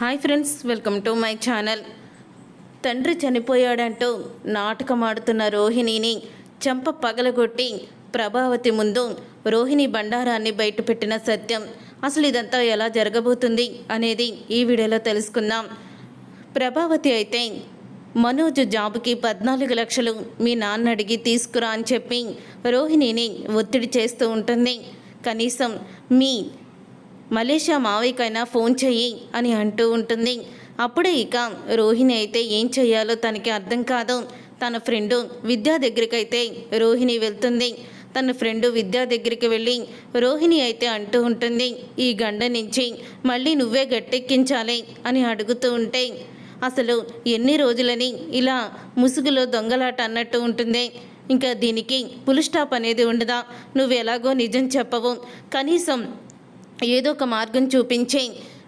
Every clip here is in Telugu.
Hi friends welcome to my channel. తండ్రి చనిపోయాడంటూ నాటకం ఆడుతున్న రోహిణిని చెంప పగలగొట్టి ప్రభావతి ముందు రోహిణి బండారాన్ని బయటపెట్టిన సత్యం. అసలు ఇదంతా ఎలా జరగబోతుంది అనేది ఈ వీడియోలో తెలుసుకుందాం. ప్రభావతి అయితే మనోజ్ జాబ్కి పద్నాలుగు లక్షలు మీ నాన్న అడిగి తీసుకురా అని చెప్పి రోహిణిని ఒత్తిడి చేస్తూ ఉంటుంది. కనీసం మీ మలేషియా మావయ్యకైనా ఫోన్ చెయ్యి అని అంటూ ఉంటుంది. అప్పుడే ఇక రోహిణి అయితే ఏం చెయ్యాలో తనకి అర్థం కాదు. తన ఫ్రెండు విద్యా దగ్గరికైతే రోహిణి వెళ్తుంది. తన ఫ్రెండు విద్యా దగ్గరికి వెళ్ళి రోహిణి అయితే అంటూ ఉంటుంది ఈ గండ నుంచి మళ్ళీ నువ్వే గట్టెక్కించాలి అని అడుగుతూ ఉంటే అసలు ఎన్ని రోజులని ఇలా ముసుగులో దొంగలాట అన్నట్టు ఉంటుంది. ఇంకా దీనికి పుల్ స్టాప్ అనేది ఉండదా? నువ్వు ఎలాగో నిజం చెప్పవు. కనీసం ఏదో ఒక మార్గం చూపించే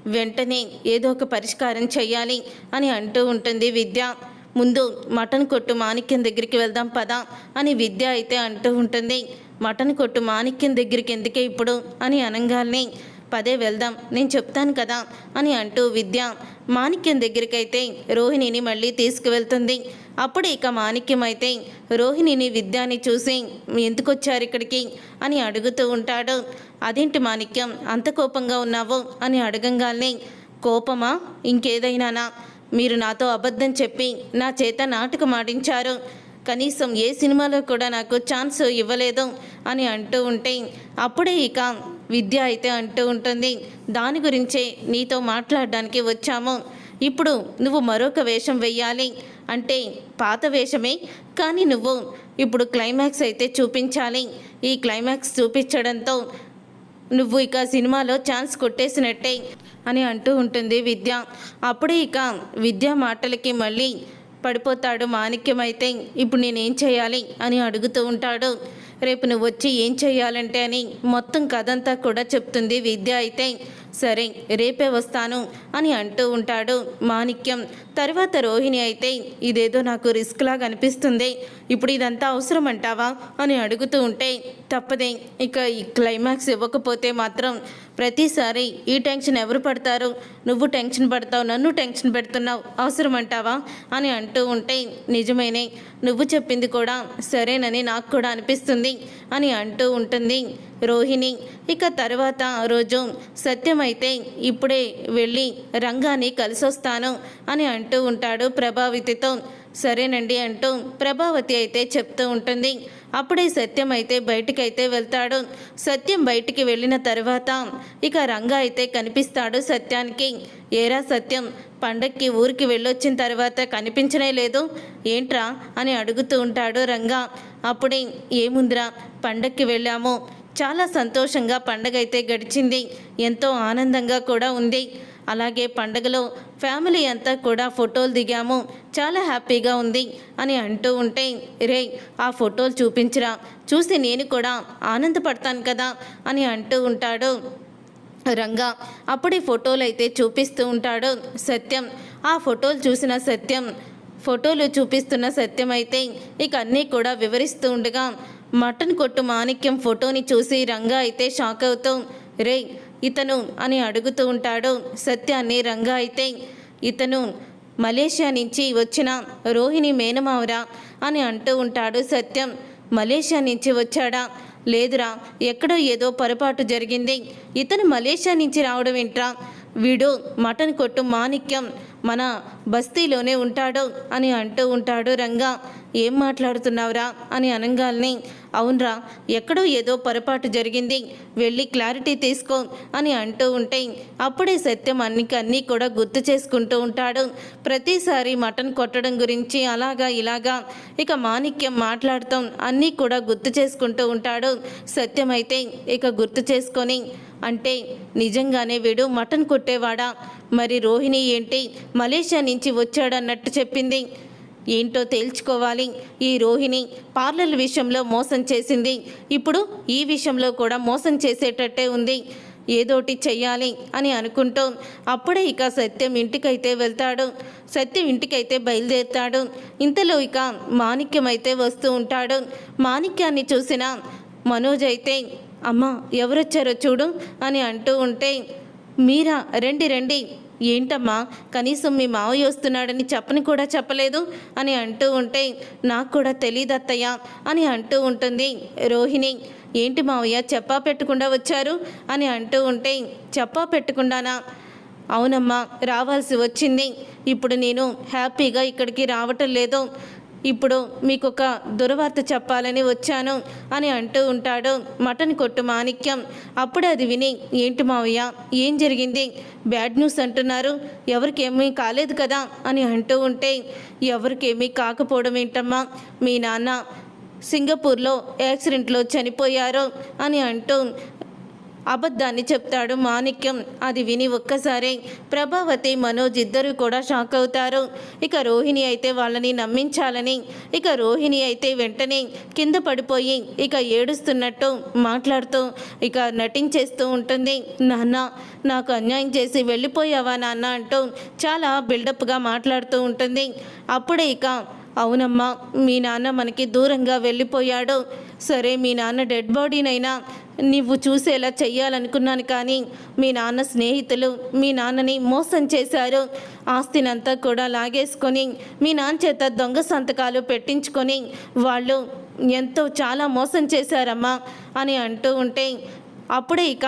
వెంటనే ఏదో ఒక పరిష్కారం చెయ్యాలి అని అంటూ ఉంటుంది విద్య. ముందు మటన్ కొట్టు మాణిక్యం దగ్గరికి వెళ్దాం పదా అని విద్య అయితే అంటూ ఉంటుంది. మటన్ కొట్టు మాణిక్యం దగ్గరికి ఎందుకే ఇప్పుడు అని అనగానే పదే వెళ్దాం నేను చెప్తాను కదా అని అంటూ విద్య మాణిక్యం దగ్గరికైతే రోహిణిని మళ్ళీ తీసుకువెళ్తుంది. అప్పుడు ఇక మాణిక్యం అయితే రోహిణిని విద్యాని చూసి ఎందుకు వచ్చారు ఇక్కడికి? అని అడుగుతూ ఉంటాడు. అదేంటి మాణిక్యం? అంత కోపంగా ఉన్నావు అని అడగంగానే కోపమా? ఇంకేదైనానా? మీరు నాతో అబద్ధం చెప్పి నా చేత నాటకం ఆడించారు. కనీసం ఏ సినిమాలో కూడా నాకు ఛాన్స్ ఇవ్వలేదు అని అంటూ ఉంటే అప్పుడే ఇక విద్య అయితే అంటూ ఉంటుంది. దాని గురించే నీతో మాట్లాడడానికి వచ్చాము. ఇప్పుడు నువ్వు మరొక వేషం వెయ్యాలి అంటే పాత వేషమే. కానీ నువ్వు ఇప్పుడు క్లైమాక్స్ అయితే చూపించాలి. ఈ క్లైమాక్స్ చూపించడంతో నువ్వు ఇక సినిమాలో ఛాన్స్ కొట్టేసినట్టే అని అంటూ ఉంటుంది విద్య. అప్పుడే ఇక విద్య మాటలకి మళ్ళీ పడిపోతాడు మాణిక్యం అయితే ఇప్పుడు నేనేం చేయాలి? అని అడుగుతూ ఉంటాడు. రేపు నువ్వు వచ్చి ఏం చేయాలంటే అని మొత్తం కథంతా కూడా చెప్తుంది విద్య అయితే. సరే రేపే వస్తాను అని అంటూ ఉంటాడు మాణిక్యం. తర్వాత రోహిణి అయితే ఇదేదో నాకు రిస్క్ లాగా అనిపిస్తుంది. ఇప్పుడు ఇదంతా అవసరం అంటావా? అని అడుగుతూ ఉంటే తప్పదే. ఇక ఈ క్లైమాక్స్ ఇవ్వకపోతే మాత్రం ప్రతిసారి ఈ టెన్షన్ ఎవరు పడతారు? నువ్వు టెన్షన్ పడతావు నన్ను టెన్షన్ పెడుతున్నావు అవసరం అంటావా? అని అంటూ ఉంటే నిజమేనే. నువ్వు చెప్పింది కూడా సరేనని నాకు కూడా అనిపిస్తుంది అని అంటూ ఉంటుంది రోహిణి. ఇక తర్వాత రోజు సత్యమైతే ఇప్పుడే వెళ్ళి రంగాన్ని కలిసొస్తాను అని అంటూ ఉంటాడు ప్రభావితితో. సరేనండి అంటూ ప్రభావతి అయితే చెప్తూ ఉంటుంది. అప్పుడే సత్యం అయితే బయటికైతే వెళ్తాడు. సత్యం బయటికి వెళ్ళిన తర్వాత ఇక రంగా అయితే కనిపిస్తాడు సత్యానికి. ఏరా సత్యం పండక్కి ఊరికి వెళ్ళొచ్చిన తర్వాత కనిపించనే లేదు. ఏంట్రా అని అడుగుతూ ఉంటాడు రంగా. అప్పుడే ఏముందిరా పండక్కి వెళ్ళాము. చాలా సంతోషంగా పండగ అయితే గడిచింది. ఎంతో ఆనందంగా కూడా ఉంది. అలాగే పండగలో ఫ్యామిలీ అంతా కూడా ఫోటోలు దిగాము. చాలా హ్యాపీగా ఉంది అని అంటూ ఉంటే రే ఆ ఫోటోలు చూపించరా. చూసి నేను కూడా ఆనందపడతాను కదా అని అంటూ ఉంటాడు. రంగా అప్పుడే ఫోటోలు అయితే చూపిస్తూ ఉంటాడు. సత్యం ఆ ఫోటోలు చూసిన సత్యం ఫోటోలు చూపిస్తున్న సత్యం అయితే ఇక అన్నీ కూడా వివరిస్తూ ఉండగా మటన్ కొట్టు మాణిక్యం ఫోటోని చూసి రంగా అయితే షాక్ అవుతూ రే ఇతను అని అడుగుతూ ఉంటాడు. సత్యాన్ని రంగా అయితే ఇతను మలేషియా నుంచి వచ్చిన రోహిణి మేనమావరా? అని అంటూ ఉంటాడు సత్యం. మలేషియా నుంచి వచ్చాడా? లేదురా ఎక్కడో ఏదో పొరపాటు జరిగింది. ఇతను మలేషియా నుంచి రావడం ఏంట్రా? వీడు మటన్ కొట్టు మాణిక్యం మన బస్తీలోనే ఉంటాడు అని అంటూ ఉంటాడు రంగా. ఏం మాట్లాడుతున్నావురా? అని అనంగాల్ని అవునరా ఎక్కడో ఏదో పొరపాటు జరిగింది. వెళ్ళి క్లారిటీ తీసుకో అని అంటూ ఉంటే అప్పుడే సత్యం అన్నికి అన్నీ కూడా గుర్తు చేసుకుంటూ ఉంటాడు. ప్రతిసారి మటన్ కొట్టడం గురించి అలాగా ఇలాగా ఇక మాణిక్యం మాట్లాడతాం అన్నీ కూడా గుర్తు చేసుకుంటూ ఉంటాడు. సత్యం అయితే ఇక గుర్తు చేసుకొని అంటే నిజంగానే వీడు మటన్ కొట్టేవాడా? మరి రోహిణి ఏంటి? మలేషియా నుంచి వచ్చాడన్నట్టు చెప్పింది. ఏంటో తేల్చుకోవాలి. ఈ రోహిణి పార్లర్ విషయంలో మోసం చేసింది. ఇప్పుడు ఈ విషయంలో కూడా మోసం చేసేటట్టే ఉంది. ఏదోటి చెయ్యాలి అని అనుకుంటూ అప్పుడే ఇక సత్యం ఇంటికైతే వెళ్తాడు. సత్యం ఇంటికైతే బయలుదేరుతాడు. ఇంతలో ఇక మాణిక్యం అయితే వస్తూ ఉంటాడు. మాణిక్యాన్ని చూసిన మనోజ్ అయితే అమ్మ ఎవరొచ్చారో చూడు అని అంటూ ఉంటే మీరా రండి రండి. ఏంటమ్మా కనీసం మీ మావయ్య వస్తున్నాడని చెప్పని కూడా చెప్పలేదు? అని అంటూ ఉంటే నాకు కూడా తెలియదు అత్తయ్య అని అంటూ ఉంటుంది రోహిణి. ఏంటి మావయ్య చెప్పా పెట్టకుండా వచ్చారు? అని అంటూ ఉంటే చెప్పా పెట్టకుండానా? అవునమ్మా రావాల్సి వచ్చింది. ఇప్పుడు నేను హ్యాపీగా ఇక్కడికి రావటం లేదు. ఇప్పుడు మీకు ఒక దురవార్త చెప్పాలని వచ్చాను అని అంటూ ఉంటాడు మటన్ కొట్టు మాణిక్యం. అప్పుడు అది విని ఏంటి మావయ్య ఏం జరిగింది? బ్యాడ్ న్యూస్ అంటున్నారు. ఎవరికేమీ కాలేదు కదా? అని అంటూ ఉంటే ఎవరికేమీ కాకపోవడం ఏంటమ్మా? మీ నాన్న సింగపూర్లో యాక్సిడెంట్లో చనిపోయారు అని అంటూ అబద్ధాన్ని చెప్తాడు మాణిక్యం. అది విని ఒక్కసారే ప్రభావతి మనోజ్ ఇద్దరు కూడా షాక్ అవుతారు. ఇక రోహిణి అయితే వాళ్ళని నమ్మించాలని ఇక రోహిణి అయితే వెంటనే కింద పడిపోయి ఇక ఏడుస్తున్నట్టు మాట్లాడుతూ ఇక నటించేస్తూ ఉంటుంది. నాన్న నాకు అన్యాయం చేసి వెళ్ళిపోయావా నాన్న? అంటూ చాలా బిల్డప్గా మాట్లాడుతూ ఉంటుంది. అప్పుడే ఇక అవునమ్మా మీ నాన్న మనకి దూరంగా వెళ్ళిపోయాడు. సరే మీ నాన్న డెడ్ బాడీనైనా నువ్వు చూసేలా చెయ్యాలనుకున్నాను కానీ మీ నాన్న స్నేహితులు మీ నాన్నని మోసం చేశారు. ఆస్తినంతా కూడా లాగేసుకొని మీ నాన్న చేత దొంగ సంతకాలు పెట్టించుకొని వాళ్ళు ఎంతో చాలా మోసం చేశారమ్మా అని అంటూ ఉంటే అప్పుడే ఇక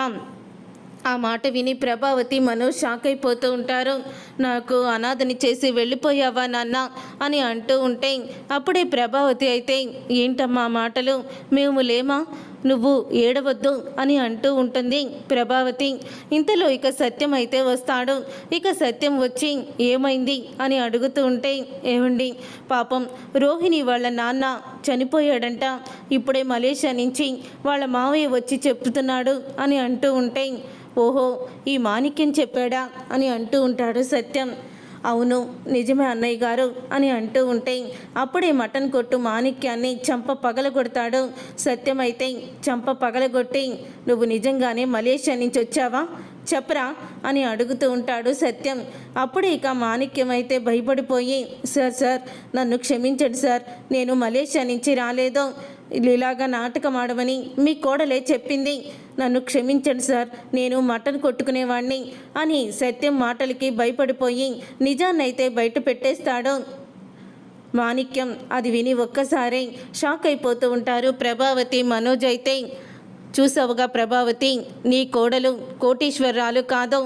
ఆ మాట విని ప్రభావతి మనోజ్ షాక్ అయిపోతూ ఉంటారు. నాకు అనాథని చేసి వెళ్ళిపోయావా నాన్న? అని అంటూ ఉంటే అప్పుడే ప్రభావతి అయితే ఏంటమ్మా మాటలు? మేము లేమా? నువ్వు ఏడవద్దు అని అంటూ ఉంటుంది ప్రభావతి. ఇంతలో ఇక సత్యం అయితే వస్తాడు. ఇక సత్యం వచ్చి ఏమైంది? అని అడుగుతూ ఉంటే ఏమండి పాపం రోహిణి వాళ్ళ నాన్న చనిపోయాడంట. ఇప్పుడే మలేషియా నుంచి వాళ్ళ మావయ్య వచ్చి చెప్తున్నాడు అని అంటూ ఉంటే ఓహో ఈ మాణిక్యం చెప్పాడా? అని అంటూ ఉంటాడు సత్యం. అవును నిజమే అన్నయ్య గారు అని అంటూ ఉంటే అప్పుడే మటన్ కొట్టు మాణిక్యాన్ని చంప పగలగొడతాడు. సత్యమైతే చంప పగలగొట్టి నువ్వు నిజంగానే మలేషియా నుంచి వచ్చావా? చెప్పరా? అని అడుగుతూ ఉంటాడు సత్యం. అప్పుడు ఇక మాణిక్యం అయితే భయపడిపోయి సార్ సార్ నన్ను క్షమించండి సార్ నేను మలేషియా నుంచి రాలేదు. ఇలాగా నాటకం ఆడమని మీ కోడలే చెప్పింది. నన్ను క్షమించండి సార్ నేను మటన్ కొట్టుకునేవాణ్ణి అని సత్యం మాటలకి భయపడిపోయి నిజాన్నైతే బయట పెట్టేస్తాడు. మాణిక్యం అది విని ఒక్కసారే షాక్ అయిపోతూ ఉంటారు ప్రభావతి మనోజ్ అయితే. చూసావుగా ప్రభావతి నీ కోడలు కోటీశ్వరరాలు కాదు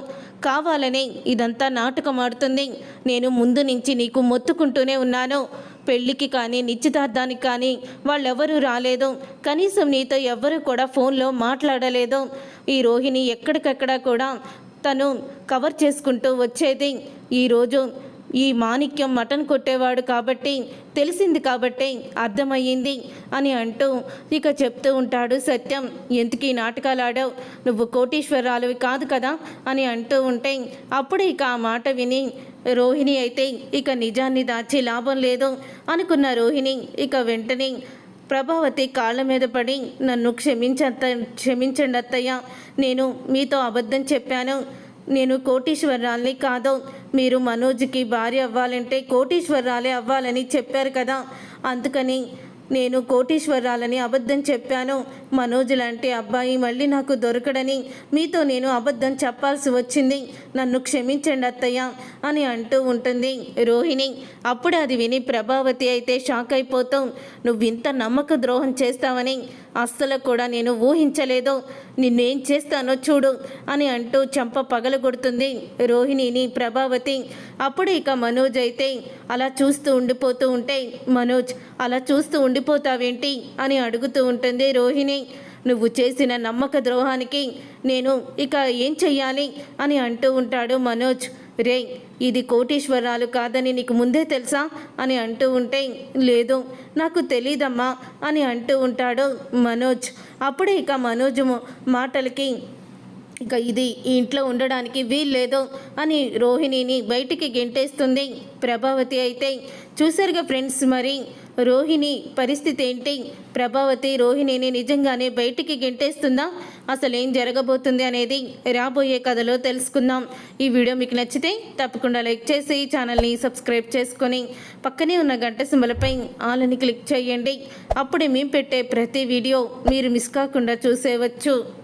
కావాలనే ఇదంతా నాటకం ఆడుతుంది. నేను ముందు నుంచి నీకు మొత్తుకుంటూనే ఉన్నాను. పెళ్ళికి కానీ నిశ్చితార్థానికి కానీ వాళ్ళెవరూ రాలేదు. కనీసం నీతో ఎవ్వరూ కూడా ఫోన్లో మాట్లాడలేదు. ఈ రోహిణి ఎక్కడికక్కడ కూడా తను కవర్ చేసుకుంటూ వచ్చేది. ఈరోజు ఈ మాణిక్యం మటన్ కొట్టేవాడు కాబట్టి తెలిసింది కాబట్టి అర్థమయ్యింది అని అంటూ ఇక చెప్తూ ఉంటాడు సత్యం. ఎందుకీ నాటకాలు ఆడావు? నువ్వు కోటీశ్వరాలువి కాదు కదా? అని అంటూ ఉంటే అప్పుడు ఇక ఆ మాట విని రోహిణి అయితే ఇక నిజాన్ని దాచి లాభం లేదు అనుకున్న రోహిణి ఇక వెంటనే ప్రభావతి కాళ్ళ మీద పడి నన్ను క్షమించత్త క్షమించండి అత్తయ్య నేను మీతో అబద్ధం చెప్పాను. నేను కోటీశ్వరాల్ని కాదు. మీరు మనోజ్కి భార్య అవ్వాలంటే కోటీశ్వరాలే అవ్వాలని చెప్పారు కదా. అందుకని నేను కోటీశ్వరాలని అబద్ధం చెప్పాను. మనోజ్ లాంటి అబ్బాయి మళ్ళీ నాకు దొరకడని మీతో నేను అబద్ధం చెప్పాల్సి వచ్చింది. నన్ను క్షమించండి అత్తయ్య అని అంటూ ఉంటుంది. రోహిణి అప్పుడు అది విని ప్రభావతి అయితే షాక్ అయిపోతాం. నువ్వింత నమ్మక ద్రోహం చేస్తావని అస్సలు కూడా నేను ఊహించలేదు. నిన్నేం చేస్తానో చూడు అని అంటూ చంప పగలగొడుతుంది రోహిణిని ప్రభావతి. అప్పుడు ఇక మనోజ్ అయితే అలా చూస్తూ ఉండిపోతూ ఉంటే మనోజ్ అలా చూస్తూ ఉండిపోతావేంటి? అని అడుగుతూ ఉంటుంది రోహిణి. నువ్వు చేసిన నమ్మక ద్రోహానికి నేను ఇక ఏం చెయ్యాలి? అని అంటూ ఉంటాడు మనోజ్. రే ఇది కోటీశ్వరాలు కాదని నీకు ముందే తెలుసా? అని అంటూ ఉంటే లేదు నాకు తెలీదమ్మా అని అంటూ ఉంటాడు మనోజ్. అప్పుడే ఇక మనోజ్ మాటలకి ఇక ఇది ఈ ఇంట్లో ఉండడానికి వీల్లేదు అని రోహిణిని బయటికి గెంటేస్తుంది ప్రభావతి అయితే. చూసారుగా ఫ్రెండ్స్ మరి రోహిణి పరిస్థితి ఏంటి? ప్రభావతి రోహిణిని నిజంగానే బయటికి గెంటేస్తుందా? అసలు ఏం జరగబోతుంది అనేది రాబోయే కథలో తెలుసుకుందాం. ఈ వీడియో మీకు నచ్చితే తప్పకుండా లైక్ చేసి ఛానల్ని సబ్స్క్రైబ్ చేసుకొని పక్కనే ఉన్న గంట సింబలపై ఆలని క్లిక్ చేయండి. అప్పుడే మేము పెట్టే ప్రతి వీడియో మీరు మిస్ కాకుండా చూసేవచ్చు.